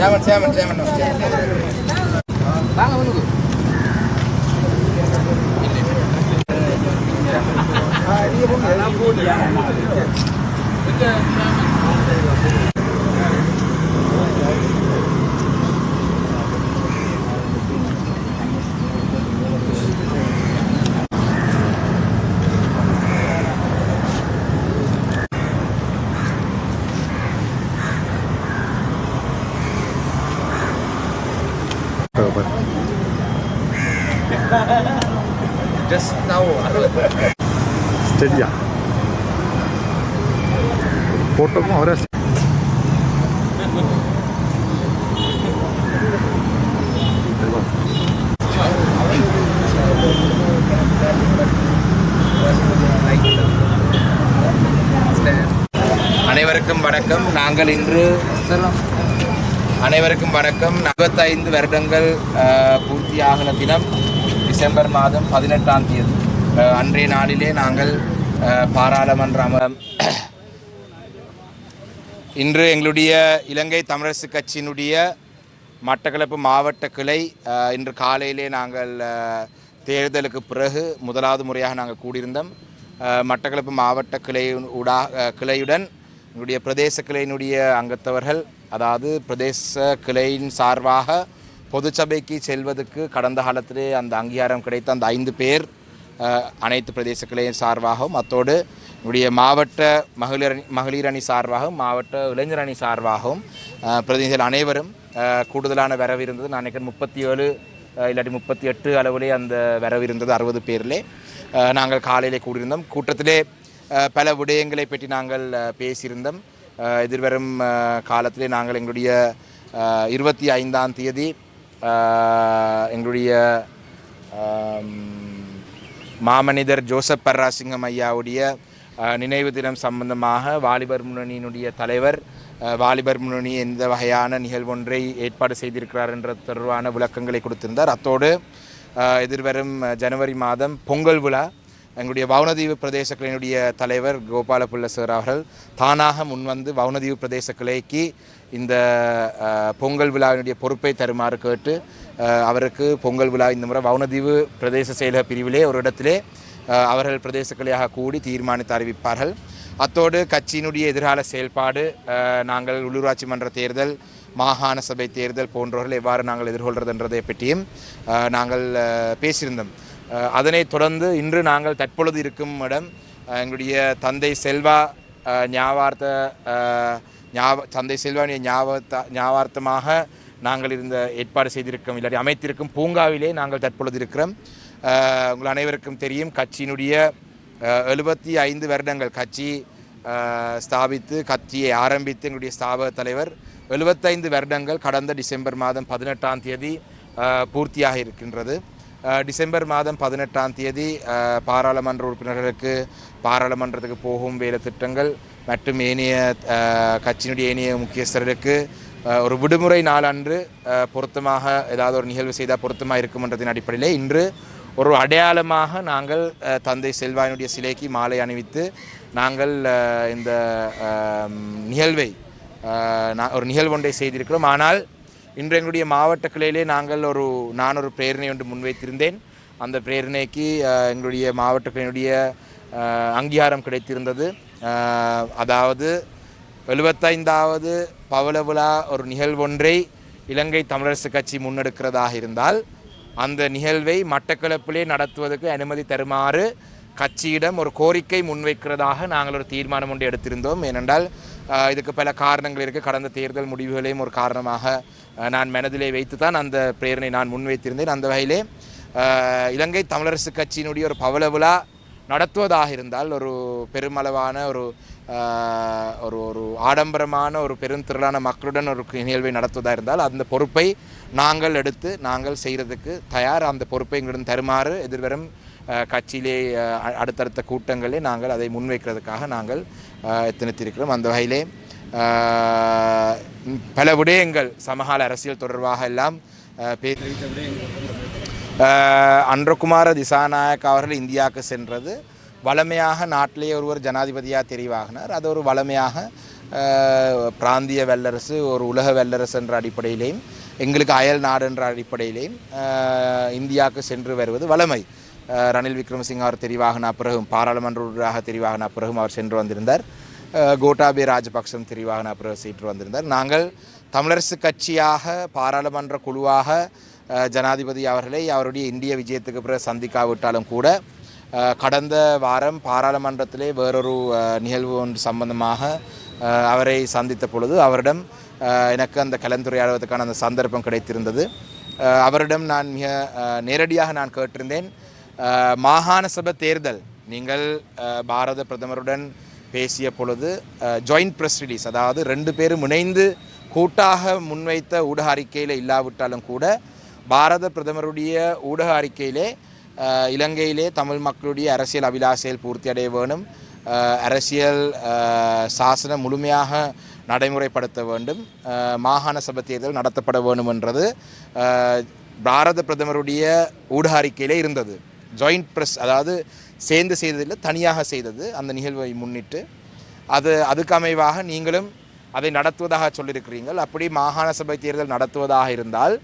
Chairman chairman chairman வாங்க உனக்கு. போட்டு ஸ்டெடியா ஃபோட்டோக்கும் அவரே அனைவருக்கும் வணக்கம். நாங்கள் இன்று அனைவருக்கும் வணக்கம். அறுபத்தைந்து வருடங்கள் பூர்த்தியாகின தினம் டிசம்பர் மாதம் பதினெட்டாம் தேதி. அன்றைய நாளிலே நாங்கள் அஹ், பாராளுமன்ற இன்று எங்களுடைய இலங்கை தமிழரசு கட்சியினுடைய மட்டக்களப்பு மாவட்ட கிளை இன்று காலையிலே நாங்கள் தேர்தலுக்கு பிறகு முதலாவது முறையாக நாங்கள் கூடியிருந்தோம். மட்டக்களப்பு மாவட்ட கிளை உடா கிளையுடன் எங்களுடைய பிரதேச கிளையினுடைய அங்கத்தவர்கள் அதாவது பிரதேச கிளையின் சார்பாக பொதுச்சபைக்கு செல்வதற்கு கடந்த காலத்திலே அந்த அங்கீகாரம் கிடைத்த அந்த ஐந்து பேர் அனைத்து பிரதேசங்களையும் சார்பாகவும் அத்தோடு என்னுடைய மாவட்ட மகளிர் அணி மகளிர் அணி சார்பாகவும் மாவட்ட இளைஞர் அணி சார்பாகவும் பிரதிநிதிகள் அனைவரும் கூடுதலான வரவு இருந்தது நான் நினைக்கிறேன் முப்பத்தி ஏழு இல்லாட்டி முப்பத்தி எட்டு அளவிலே அந்த வரவு இருந்தது அறுபது பேரிலே. நாங்கள் காலையிலே கூடியிருந்தோம். கூட்டத்திலே பல விடயங்களை பற்றி நாங்கள் பேசியிருந்தோம். எதிர்வரும் காலத்திலே நாங்கள் எங்களுடைய இருபத்தி ஐந்தாம் தேதி எங்களுடைய மாமனிதர் ஜோசப் பர்ராசிங்கம் ஐயாவுடைய நினைவு தினம் சம்பந்தமாக வாலிபர் முன்னணியினுடைய தலைவர் வாலிபர் முன்னணி எந்த வகையான நிகழ்வொன்றை ஏற்பாடு செய்திருக்கிறார் என்ற தொடர்பான விளக்கங்களை கொடுத்திருந்தார். அத்தோடு எதிர்வரும் ஜனவரி மாதம் பொங்கல் விழா எங்களுடைய வவுனதீவு பிரதேச கிளையினுடைய தலைவர் கோபாலபுள்ள சார் அவர்கள் தானாக முன்வந்து வவுனதீவு பிரதேச கிளைக்கு இந்த பொங்கல் விழாவினுடைய பொறுப்பை தருமாறு கேட்டு அவருக்கு பொங்கல் விழா இந்த முறை வவுனதீவு பிரதேச செயலக பிரிவிலே ஒரு இடத்திலே அவர்கள் பிரதேசக்களையாக கூடி தீர்மானித்து அறிவிப்பார்கள். அத்தோடு கட்சியினுடைய எதிர்கால செயல்பாடு நாங்கள் உள்ளூராட்சி மன்ற தேர்தல் மாகாண சபை தேர்தல் போன்றவர்கள் எவ்வாறு நாங்கள் எதிர்கொள்கிறதுன்றதை பற்றியும் நாங்கள் பேசியிருந்தோம். அதனைத் தொடர்ந்து இன்று நாங்கள் தற்பொழுது இருக்கும் இடம் எங்களுடைய தந்தை செல்வா ஞாபார்த்த ஞாப தந்தை செல்வானிய ஞாபகத்த ஞாபார்த்தமாக நாங்கள் இருந்த ஏற்பாடு செய்திருக்கோம் இல்லாட்டி அமைத்திருக்கும் பூங்காவிலே நாங்கள் தற்பொழுது இருக்கிறோம். உங்கள் அனைவருக்கும் தெரியும் கட்சியினுடைய எழுபத்தி ஐந்து வருடங்கள் கட்சி ஸ்தாபித்து கட்சியை ஆரம்பித்து எங்களுடைய ஸ்தாபக தலைவர் எழுபத்தைந்து வருடங்கள் கடந்த டிசம்பர் மாதம் பதினெட்டாம் தேதி பூர்த்தியாக இருக்கின்றது. டிசம்பர் மாதம் பதினெட்டாம் தேதி பாராளுமன்ற உறுப்பினர்களுக்கு பாராளுமன்றத்துக்கு போகும் வேலை திட்டங்கள் மற்றும் ஏனைய கட்சியினுடைய ஏனைய முக்கியஸ்தர்களுக்கு ஒரு விடுமுறை நாளன்று பொருத்தமாக ஏதாவது ஒரு நிகழ்வு செய்தால் பொருத்தமாக இருக்குமன்றத்தின் அடிப்படையில் இன்று ஒரு அடையாளமாக நாங்கள் தந்தை செல்வாயினுடைய சிலைக்கு மாலை அணிவித்து நாங்கள் இந்த நிகழ்வை ஒரு நிகழ்வொன்றை செய்திருக்கிறோம். ஆனால் இன்று எங்களுடைய மாவட்ட கிளையிலே நாங்கள் ஒரு நான் ஒரு பிரேரணை ஒன்று முன்வைத்திருந்தேன். அந்த பிரேரணைக்கு எங்களுடைய மாவட்ட கிளையினுடைய அங்கீகாரம் கிடைத்திருந்தது. அதாவது எழுபத்தைந்தாவது பவள விழா ஒரு நிகழ்வொன்றை இலங்கை தமிழரசு கட்சி முன்னெடுக்கிறதாக இருந்தால் அந்த நிகழ்வை மட்டக்களப்பிலே நடத்துவதற்கு அனுமதி தருமாறு கட்சியிடம் ஒரு கோரிக்கை முன்வைக்கிறதாக நாங்கள் ஒரு தீர்மானம் ஒன்று எடுத்திருந்தோம். ஏனென்றால் இதுக்கு பல காரணங்கள் இருக்குது கடந்த தேர்தல் முடிவுகளையும் ஒரு காரணமாக நான் மனதிலே வைத்து தான் அந்த பிரேரணை நான் முன்வைத்திருந்தேன். அந்த வகையிலே இலங்கை தமிழரசு கட்சியினுடைய ஒரு பவள விழா நடத்துவதாக இருந்தால் ஒரு பெருமளவான ஒரு ஒரு ஒரு ஆடம்பரமான ஒரு பெருந்திரளான மக்களுடன் ஒரு நிகழ்வை நடத்துவதாக இருந்தால் அந்த பொறுப்பை நாங்கள் எடுத்து நாங்கள் செய்கிறதுக்கு தயார். அந்த பொறுப்பை எங்களிடம் தருமாறு எதிர்வரும் கட்சியிலே அடுத்தடுத்த கூட்டங்களே நாங்கள் அதை முன்வைக்கிறதுக்காக நாங்கள் எத்தனைத்திருக்கிறோம். அந்த வகையிலே பல விடயங்கள் சமகால அரசியல் தொடர்பாக எல்லாம் அன்றகுமார திசாநாயக் அவர்கள் இந்தியாவுக்கு சென்றது. வளமையாக நாட்டிலேயே ஒருவர் ஜனாதிபதியாக தெரிவாகினார். அது ஒரு வளமையாக பிராந்திய வல்லரசு ஒரு உலக வல்லரசு என்ற அடிப்படையிலேயும் எங்களுக்கு அயல் நாடு என்ற அடிப்படையிலேயும் இந்தியாவுக்கு சென்று வருவது வளமை. ரணில் விக்ரமசிங்க அவர் தெரிவாகின பிறகும் பாராளுமன்ற உறுப்பினராக தெரிவாகின பிறகும் அவர் சென்று வந்திருந்தார். கோட்டாபி கோட்டாபே ராஜபக்சம் தெரிவாகின பிறகு சென்று வந்திருந்தார். நாங்கள் தமிழரசு கட்சியாக பாராளுமன்ற குழுவாக ஜனாதிபதி அவர்களை அவருடைய இந்திய விஜயத்துக்கு பிறகு சந்திக்காவிட்டாலும் கூட கடந்த வாரம் பாராளுமன்றத்திலே வேறொரு நிகழ்வு ஒன்று சம்பந்தமாக அவரை சந்தித்த பொழுது அவரிடம் எனக்கு அந்த கலந்துரையாடுவதற்கான அந்த சந்தர்ப்பம் கிடைத்திருந்தது. அவரிடம் நான் மிக நேரடியாக நான் கேட்டிருந்தேன். மாகாண சபை தேர்தல் நீங்கள் பாரத பிரதமருடன் பேசிய பொழுது ஜாயிண்ட் ப்ரெஸ் ரிலீஸ் அதாவது ரெண்டு பேரும் இணைந்து கூட்டாக முன்வைத்த ஊடக அறிக்கையில் இல்லாவிட்டாலும் கூட பாரத பிரதமருடைய ஊடக அறிக்கையிலே இலங்கையிலே தமிழ் மக்களுடைய அரசியல் அபிலாசையில் பூர்த்தியடைய வேணும் அரசியல் சாசனம் முழுமையாக நடைமுறைப்படுத்த வேண்டும். மாகாண சபை தேர்தல் நடத்தப்பட வேண்டும் என்றது பாரத பிரதமருடைய ஊடக அறிக்கையிலே இருந்தது. ஜாயிண்ட் ப்ரெஸ் அதாவது சேர்ந்து செய்ததில் தனியாக செய்தது அந்த நிகழ்வை முன்னிட்டு. அது அதுக்கு அமைவாக நீங்களும் அதை நடத்துவதாக சொல்லியிருக்கிறீர்கள். அப்படி மாகாண சபை தேர்தல் நடத்துவதாக இருந்தால்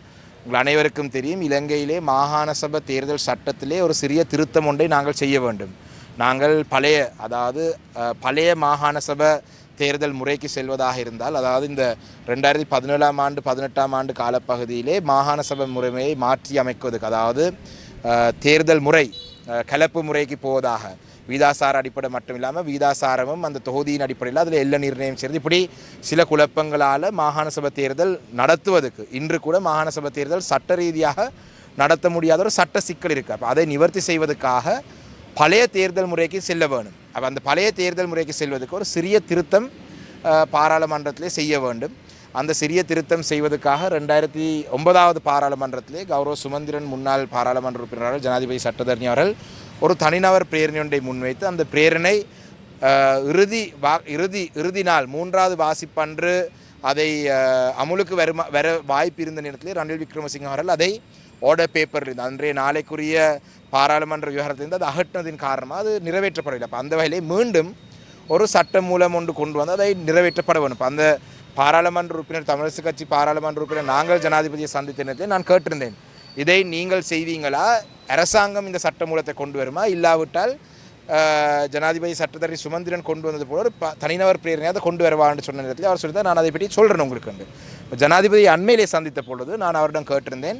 உங்கள் அனைவருக்கும் தெரியும் இலங்கையிலே மாகாண சபை தேர்தல் சட்டத்திலே ஒரு சிறிய திருத்தம் ஒன்றை நாங்கள் செய்ய வேண்டும். நாங்கள் பழைய அதாவது பழைய மாகாண சபை தேர்தல் முறைக்கு செல்வதாக இருந்தால் அதாவது இந்த ரெண்டாயிரத்தி பதினேழாம் ஆண்டு பதினெட்டாம் ஆண்டு காலப்பகுதியிலே மாகாண சபை முறைமையை மாற்றி அமைக்குவதற்கு அதாவது தேர்தல் முறை கலப்பு முறைக்கு போவதாக வீதாசார அடிப்படை மட்டும் இல்லாமல் வீதாசாரமும் அந்த தொகுதியின் அடிப்படையில் அதில் எல்லை நிர்ணயம் செய்கிறது இப்படி சில குழப்பங்களால் மாகாண சபை தேர்தல் நடத்துவதற்கு இன்று கூட மாகாண சபை தேர்தல் சட்ட ரீதியாக நடத்த முடியாத ஒரு சட்ட சிக்கல் இருக்குது அப்போ அதை நிவர்த்தி செய்வதற்காக பழைய தேர்தல் முறைக்கு செல்ல வேணும் அப்போ அந்த பழைய தேர்தல் முறைக்கு செல்வதற்கு ஒரு சிறிய திருத்தம் பாராளுமன்றத்திலே செய்ய வேண்டும். அந்த சிறிய திருத்தம் செய்வதற்காக ரெண்டாயிரத்தி ஒன்பதாவது பாராளுமன்றத்திலே கௌரவ சுமந்திரன் முன்னாள் பாராளுமன்ற உறுப்பினர்கள் ஜனாதிபதி சட்டத்தரணி அவர்கள் ஒரு தனிநபர் பிரேரணை ஒன்றை முன்வைத்து அந்த பிரேரணை இறுதி வா இறுதி இறுதி நாள் மூன்றாவது வாசிப்பன்று அதை அமுலுக்கு வருமா வர வாய்ப்பு இருந்த நேரத்தில் ரணில் விக்ரமசிங்க அவர்கள் அதை ஆர்டர் பேப்பரில் அன்றைய நாளைக்குரிய பாராளுமன்ற விவகாரத்திலிருந்து அது அகற்றினதின் காரணமாக அது நிறைவேற்றப்படவில்லை. அப்போ அந்த வகையிலே மீண்டும் ஒரு சட்டம் மூலம் ஒன்று கொண்டு வந்து அதை நிறைவேற்றப்பட வேணும் அந்த பாராளுமன்ற உறுப்பினர் தமிழரசு கட்சி பாராளுமன்ற உறுப்பினர் நாங்கள் ஜனாதிபதியை சந்தித்த நேரத்தில் நான் கேட்டிருந்தேன். இதை நீங்கள் செய்வீங்களா? அரசாங்கம் இந்த சட்டமூலத்தை கொண்டு வருமா? இல்லாவிட்டால் ஜனாதிபதி சட்டத்தரணி சுமந்திரன் கொண்டு வந்தது போல ஒரு ப- தனிநபர் பிரேரணையை அதை கொண்டு வருவான்னு சொன்ன நேரத்தில் அவர் சொல்லி நான் அதை பற்றி சொல்கிறேன் உங்களுக்கு வந்து ஜனாதிபதி அண்மையிலே சந்தித்த பொழுது நான் அவரிடம் கேட்டிருந்தேன்.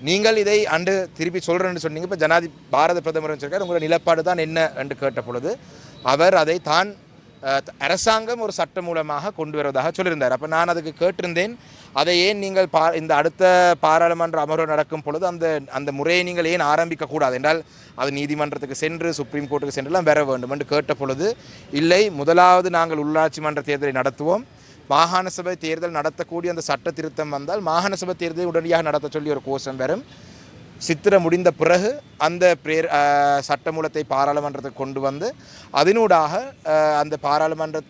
நீங்கள் இதை அன்று திருப்பி சொல்கிறேன்னு சொன்னீங்க. இப்போ ஜனாதி பாரத பிரதமர் சொல்லியிருக்கார் உங்களோட நிலப்பாடு தான் என்ன? என்று கேட்ட பொழுது அவர் அதை தான் அரசாங்கம் ஒரு சட்டம் மூலமாக கொண்டு வருவதாக சொல்லியிருந்தார். அப்போ நான் அதுக்கு கேட்டிருந்தேன். அதை ஏன் நீங்கள் பா இந்த அடுத்த பாராளுமன்ற அமர்வு நடக்கும் பொழுது அந்த அந்த முறையை நீங்கள் ஏன் ஆரம்பிக்கக்கூடாது என்றால் அது நீதிமன்றத்துக்கு சென்று சுப்ரீம் கோர்ட்டுக்கு சென்றெல்லாம் வர வேண்டும் என்று கேட்ட பொழுது இல்லை முதலாவது நாங்கள் உள்ளாட்சி மன்ற தேர்தலை நடத்துவோம். மாகாண சபை தேர்தல் நடத்தக்கூடிய அந்த சட்ட திருத்தம் வந்தால் மாகாண சபை தேர்தலை உடனடியாக நடத்த சொல்லி ஒரு கோஷம் வரும். சித்திரை முடிந்த பிறகு அந்த பிரேர் சட்டமூலத்தை பாராளுமன்றத்துக்கு கொண்டு வந்து அதனூடாக அந்த பாராளுமன்ற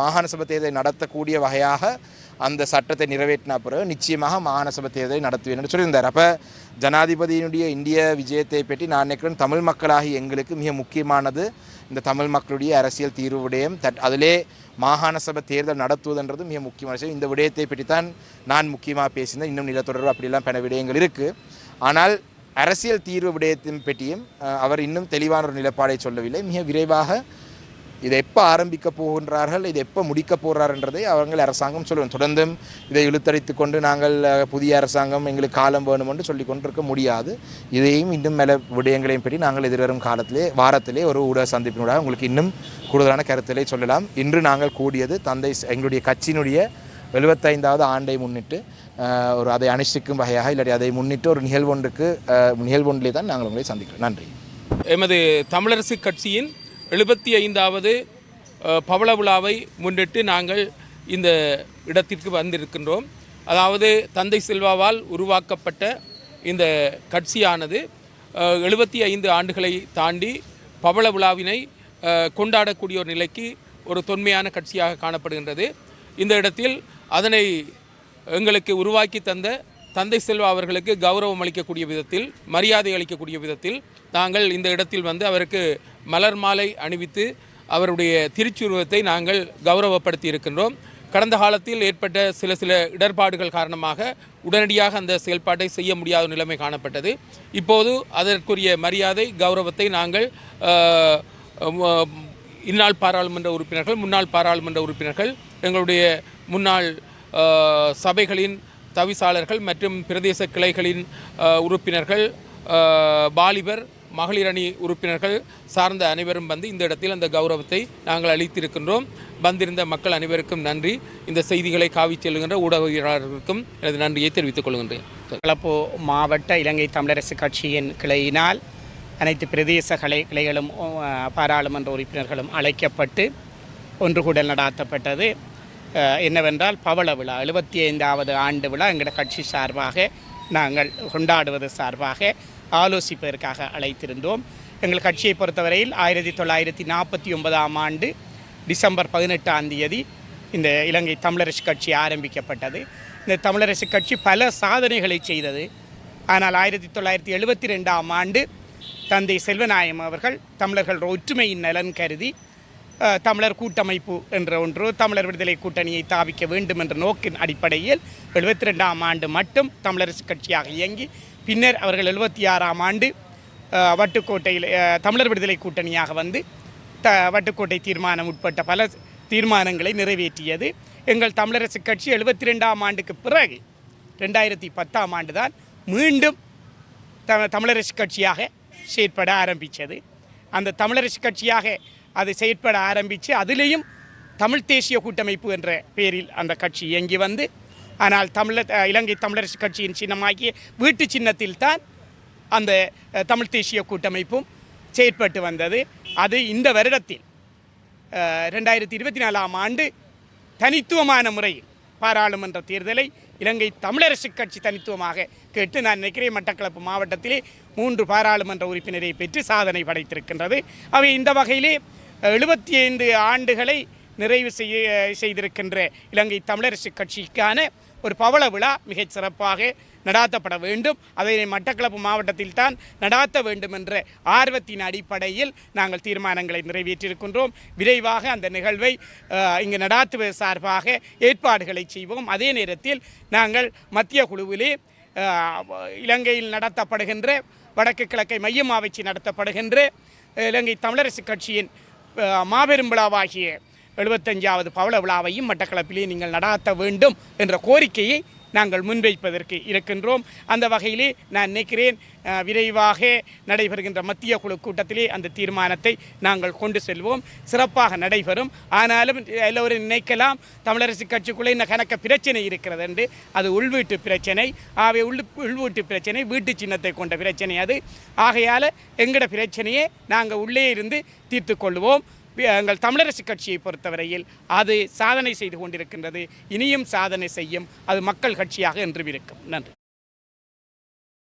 மாகாண சபை தேர்தலை நடத்தக்கூடிய வகையாக அந்த சட்டத்தை நிறைவேற்றின பிறகு நிச்சயமாக மாகாண சபை தேர்தலை நடத்துவேன் என்று சொல்லியிருந்தார். அப்போ ஜனாதிபதியினுடைய இந்திய விஜயத்தை பற்றி நான் நினைக்கிறேன் தமிழ் மக்களாகி எங்களுக்கு மிக முக்கியமானது இந்த தமிழ் மக்களுடைய அரசியல் தீர்வு விடயம். தட் அதிலே மாகாண சபை தேர்தல் நடத்துவதுன்றது மிக முக்கியமான விஷயம். இந்த விடயத்தை பற்றி தான் நான் முக்கியமாக பேசினேன் இன்னும் நிலத்தொடர்பு அப்படிலாம் பல விடயங்கள் இருக்குது ஆனால் அரசியல் தீர்வு விடயத்தின் பற்றியும் அவர் இன்னும் தெளிவான ஒரு நிலைப்பாடை சொல்லவில்லை. மிக விரைவாக இதை எப்போ ஆரம்பிக்க போகின்றார்கள் இதை எப்போ முடிக்க போகிறார்ன்றதை அவங்கள் அரசாங்கம் சொல்லுவோம் தொடர்ந்தும் இதை இழுத்தடித்து கொண்டு நாங்கள் புதிய அரசாங்கம் எங்களுக்கு காலம் வேணும் என்று சொல்லி கொண்டிருக்க முடியாது. இதையும் இன்னும் மேல விடயங்களையும் பற்றி நாங்கள் எதிர்வரும் காலத்திலே வாரத்திலே ஒரு ஊடக சந்திப்பினூடாக உங்களுக்கு இன்னும் கூடுதலான கருத்திலே சொல்லலாம். இன்று நாங்கள் கூடியது தந்தை எங்களுடைய கட்சியினுடைய எழுபத்தைந்தாவது ஆண்டை முன்னிட்டு ஒரு அதை அனுஷ்டிக்கும் வகையாக இல்லாட்டி அதை முன்னிட்டு ஒரு நிகழ்வொன்றுக்கு நிகழ்வொன்றிலே தான் நாங்கள் உங்களை சந்திக்கிறோம். நன்றி. எமது தமிழரசு கட்சியின் எழுபத்தி ஐந்தாவது பவள விழாவை முன்னிட்டு நாங்கள் இந்த இடத்திற்கு வந்திருக்கின்றோம். அதாவது தந்தை செல்வாவால் உருவாக்கப்பட்ட இந்த கட்சியானது எழுபத்தி ஐந்து ஆண்டுகளை தாண்டி பவள விழாவினை கொண்டாடக்கூடிய ஒரு நிலைக்கு ஒரு தொன்மையான கட்சியாக காணப்படுகின்றது. இந்த இடத்தில் அதனை எங்களுக்கு உருவாக்கி தந்த தந்தை செல்வா அவர்களுக்கு கௌரவம் அளிக்கக்கூடிய விதத்தில் மரியாதை அளிக்கக்கூடிய விதத்தில் நாங்கள் இந்த இடத்தில் வந்து அவருக்கு மலர் மாலை அணிவித்து அவருடைய திருச்சுருவத்தை நாங்கள் கௌரவப்படுத்தி இருக்கின்றோம். கடந்த காலத்தில் ஏற்பட்ட சில சில இடர்பாடுகள் காரணமாக உடனடியாக அந்த செயல்பாட்டை செய்ய முடியாத நிலைமை காணப்பட்டது. இப்போது அதற்குரிய மரியாதை கௌரவத்தை நாங்கள் இந்நாள் பாராளுமன்ற உறுப்பினர்கள் முன்னாள் பாராளுமன்ற உறுப்பினர்கள் எங்களுடைய முன்னாள் சபைகளின் தவிசாளர்கள் மற்றும் பிரதேச கிளைகளின் உறுப்பினர்கள் வாலிபர் மகளிர் அணி உறுப்பினர்கள் சார்ந்த அனைவரும் வந்து இந்த இடத்தில் அந்த கௌரவத்தை நாங்கள் அளித்திருக்கின்றோம். வந்திருந்த மக்கள் அனைவருக்கும் நன்றி. இந்த செய்திகளை காவி செல்கின்ற ஊடகவியலாளர்களுக்கும் எனது நன்றியை தெரிவித்துக் கொள்கின்றேன். கலப்பு மாவட்ட இலங்கை தமிழரசு கட்சியின் கிளையினால் அனைத்து பிரதேச கலை கிளைகளும் பாராளுமன்ற உறுப்பினர்களும் அழைக்கப்பட்டு ஒன்று கூடல் நடாத்தப்பட்டது. என்னவென்றால் பவள விழா எழுபத்தி ஐந்தாவது ஆண்டு விழா எங்களோட கட்சி சார்பாக நாங்கள் கொண்டாடுவது சார்பாக ஆலோசிப்பதற்காக அழைத்திருந்தோம். எங்கள் கட்சியை பொறுத்தவரையில் ஆயிரத்தி தொள்ளாயிரத்தி நாற்பத்தி ஒன்பதாம் ஆண்டு டிசம்பர் பதினெட்டாம் தேதி இந்த இலங்கை தமிழரசு கட்சி ஆரம்பிக்கப்பட்டது. இந்த தமிழரசு கட்சி பல சாதனைகளை செய்தது. ஆனால் ஆயிரத்தி தொள்ளாயிரத்தி எழுபத்தி ரெண்டாம் ஆண்டு தந்தை செல்வநாயகம் அவர்கள் தமிழர்கள் ஒற்றுமையின் நலன் கருதி தமிழர் கூட்டமைப்பு என்ற ஒன்று தமிழர் விடுதலை கூட்டணியை தாவிக்க வேண்டும் என்ற நோக்கின் அடிப்படையில் எழுபத்தி ரெண்டாம் ஆண்டு மட்டும் தமிழரசு கட்சியாக இயங்கி பின்னர் அவர்கள் எழுபத்தி ஆறாம் ஆண்டு வட்டுக்கோட்டையில் தமிழர் விடுதலை கூட்டணியாக வந்து த வட்டுக்கோட்டை தீர்மானம் உட்பட்ட பல தீர்மானங்களை நிறைவேற்றியது. எங்கள் தமிழரசு கட்சி எழுபத்தி ரெண்டாம் ஆண்டுக்கு பிறகு ரெண்டாயிரத்தி பத்தாம் ஆண்டு தான் மீண்டும் த தமிழரசு கட்சியாக செயற்பட ஆரம்பித்தது. அந்த தமிழரசு கட்சியாக அது செயற்பட ஆரம்பித்து அதுலேயும் தமிழ் தேசிய கூட்டமைப்பு என்ற பெயரில் அந்த கட்சி இயங்கி வந்து ஆனால் தமிழர் இலங்கை தமிழரசு கட்சியின் சின்னமாகிய வீட்டு சின்னத்தில் தான் அந்த தமிழ் தேசிய கூட்டமைப்பும் செயற்பட்டு வந்தது. அது இந்த வருடத்தில் ரெண்டாயிரத்தி இருபத்தி நாலாம் ஆண்டு தனித்துவமான முறையில் பாராளுமன்ற தேர்தலை இலங்கை தமிழரசு கட்சி தனித்துவமாக கேட்டு நான் நினைக்கிறேன் மட்டக்களப்பு மாவட்டத்திலே மூன்று பாராளுமன்ற உறுப்பினரை பெற்று சாதனை படைத்திருக்கின்றது. அவை இந்த வகையிலே எழுபத்தி ஐந்து ஆண்டுகளை நிறைவு செய்ய செய்திருக்கின்ற இலங்கை தமிழரசு கட்சிக்கான ஒரு பவள விழா மிகச் சிறப்பாக நடாத்தப்பட வேண்டும். அதை மட்டக்களப்பு மாவட்டத்தில் தான் நடாத்த வேண்டும் என்ற ஆர்வத்தின் அடிப்படையில் நாங்கள் தீர்மானங்களை நிறைவேற்றியிருக்கின்றோம். விரைவாக அந்த நிகழ்வை இங்கு நடாத்துவது சார்பாக ஏற்பாடுகளை செய்வோம். அதே நேரத்தில் நாங்கள் மத்திய குழுவிலே இலங்கையில் நடத்தப்படுகின்ற வடக்கு கிழக்கை மையமாக வச்சு நடத்தப்படுகின்ற இலங்கை தமிழரசு கட்சியின் மாபெரும் விழாவாகிய எழுபத்தஞ்சாவது பவள விழாவையும் மட்டக்களப்பிலே நீங்கள் நடாத்த வேண்டும் என்ற கோரிக்கையை நாங்கள் முன்வைப்பதற்கு இருக்கின்றோம். அந்த வகையிலே நான் நினைக்கிறேன் விரைவாக நடைபெறுகின்ற மத்திய குழு கூட்டத்திலே அந்த தீர்மானத்தை நாங்கள் கொண்டு செல்வோம். சிறப்பாக நடைபெறும். ஆனாலும் எல்லோரும் நினைக்கலாம் தமிழரசு கட்சிக்குள்ளே இந்த கணக்க பிரச்சனை இருக்கிறது என்று. அது உள்வீட்டு பிரச்சனை. ஆகவே உள் உள்வீட்டு பிரச்சனை வீட்டு சின்னத்தை கொண்ட பிரச்சனை அது. ஆகையால் எங்கட பிரச்சனையை நாங்கள் உள்ளே இருந்து தீர்த்து கொள்வோம். எங்கள் தமிழரசு கட்சியை பொறுத்தவரையில் அது சாதனை செய்து கொண்டிருக்கின்றது. இனியும் சாதனை செய்யும் அது மக்கள் கட்சியாக என்றும் இருக்கும். நன்றி.